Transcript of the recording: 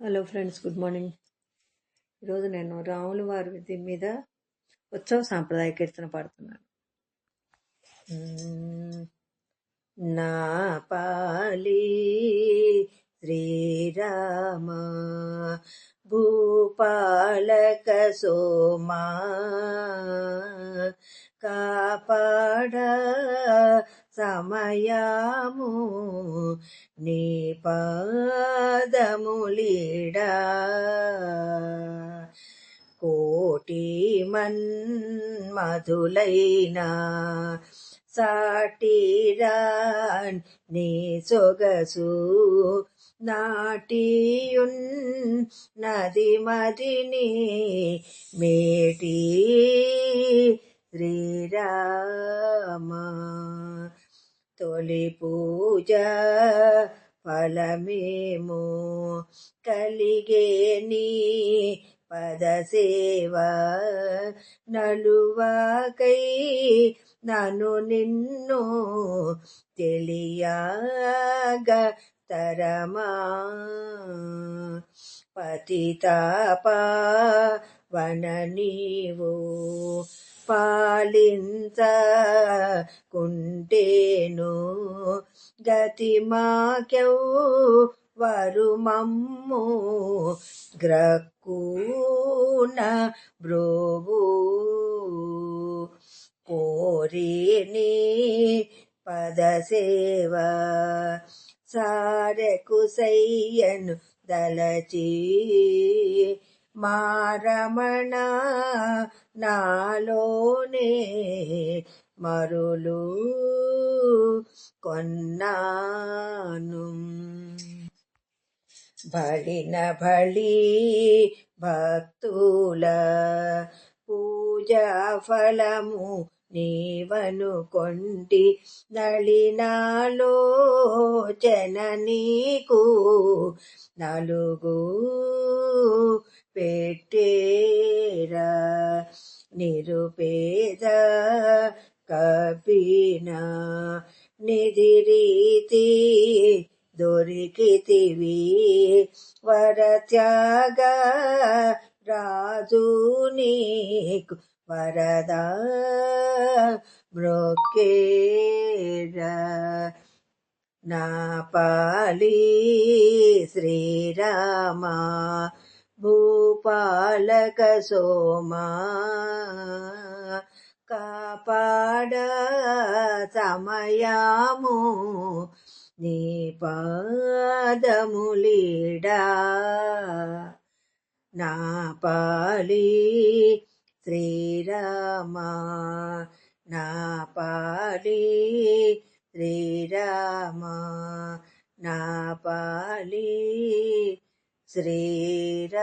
Hello friends good morning ఈరోజు నేను రాములు వారి మీద ఉత్సవ సాంప్రదాయ కీర్తన పాడుతున్నాను. నా పాలి శ్రీరామ భూపాలక సోమా కాపాడ సమయము నీ పాదములిడా. కోటి మన్మధులైనా సాటిరాన్ నీ సొగసు నాటియున్ నది మదిని మేటి శ్రీరామ తొలి పూజ ఫలమేమో కలిగే నీ పదసేవ నలువాకై నను నిన్ను తెలియగ తరమా. పతితాప వన నీవు పాలించ కుంటేను గతి మాకెవ్ వరుమమ్ము గ్రక్కున బ్రోవు కోరిని పదసేవ సారెకు సయ్యను దళచీ మారమణ నాలోనే మరులు కొన్నాను. బడిన బళి భక్తుల పూజా ఫలము నీవను కొంటి నళినాలోచన నీకు నలుగు పేద కపిన నిధి రీతి దొరికితివి. వరత్యాగ రాజు నీకు వరద బ్రొకేరా నా పాలి శ్రీరామా భూపాలక సోమా కాపాడ సమయాము నీ పాదములీడా. నా పాలి శ్రీరామా నా పాలి శ్రీరామా నా పాలి శ్రీరామ